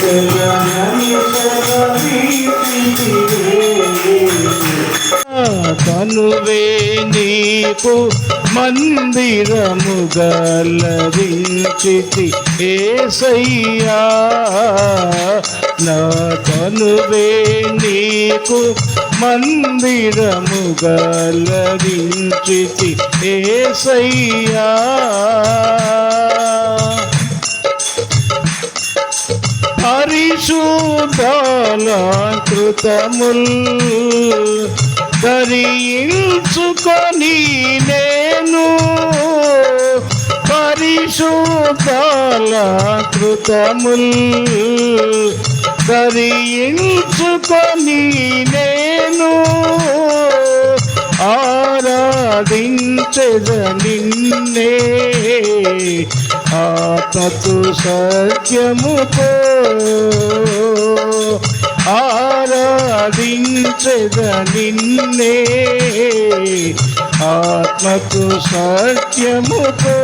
జయవాణిగా నీకు మందిరము గలరించితి ఏసయ్యా. నా తనువే నీకు మందిరము గలరించితి ఏసయ్యా. పరిశుద్ధాలంకృతముల్ ధరించుకొని నేను పరిశుద్ధాలంకృతముల్ ధరించుకొని నేను ఆరాధించద నిన్నే. ఆత్మతు సత్యముతో ఆరాధించద నిన్నే. ఆత్మకు సత్యముతో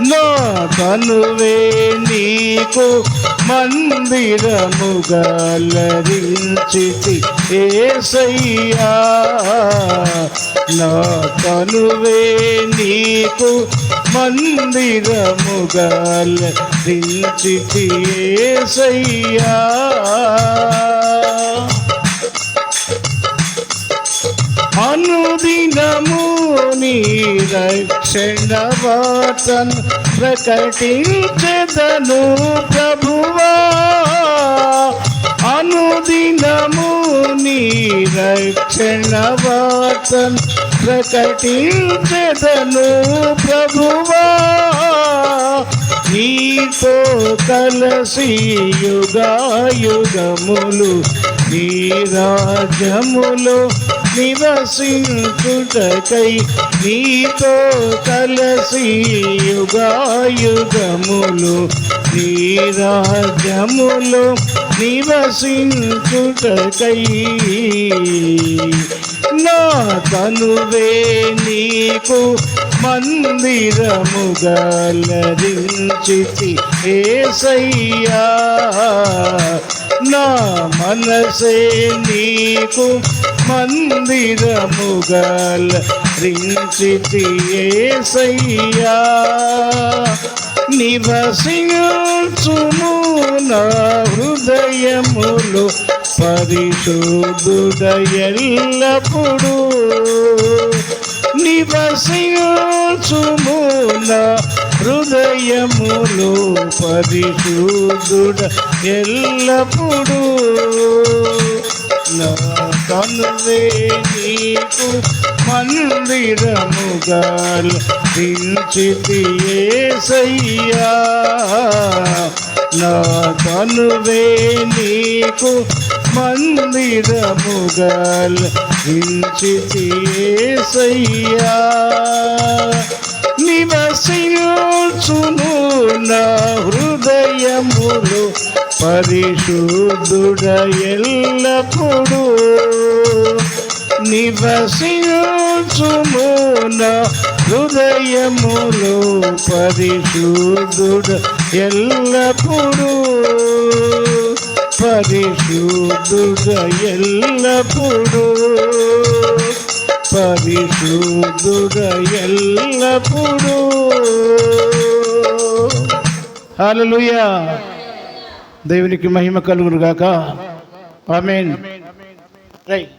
నా కనువే నీకు మందిరము గలరించితి ఏసయ్యా నా తనువే నీకు మందిరముగాల గలరించితి అనుదినము నీ రక్షణ వార్తను ప్రకటించదను ప్రభువా. అనుదినము నీ రక్షణ వార్తను ప్రకటించదను ప్రభువా నీతో కలసి యుగాయుగములు నీ రాజ్యములో నివసించుటకై నీతో కలసి యుగాయుగములు నీ రాజ్యములో నివసించుటకై. నా తనువే నీకు మందిరము గలరించితి ఏసయ్యా. నా మనసే నీకు మందిరము గలరించితి ఏసయ్యా. నివసించుము నా హృదయములు పరిశుద్ధుడ ఎల్లప్పుడూ నివసించుము నా హృదయములు పరిశుద్ధుడ ఎల్లప్పుడూ నా కనువే నీకు మందిరముగాల్ దించితి ఏసయ్యా నా తనువే నీకు మందిరముగల్ దించితి ఏసయ్యా. నివసించును నా హృదయములు పరిశుద్ధుడ ఎల్లప్పుడూ నివసించుము నా హృదయములు పరిశుద్ధుడ ఎల్లప్పుడూ పరిశుద్ధుడ ఎల్లప్పుడూ పరిశుద్ధుడ ఎల్లప్పుడూ హల్లెలూయా. దేవునికి మహిమ కలుగును గాక ఆమేన్. రైట్.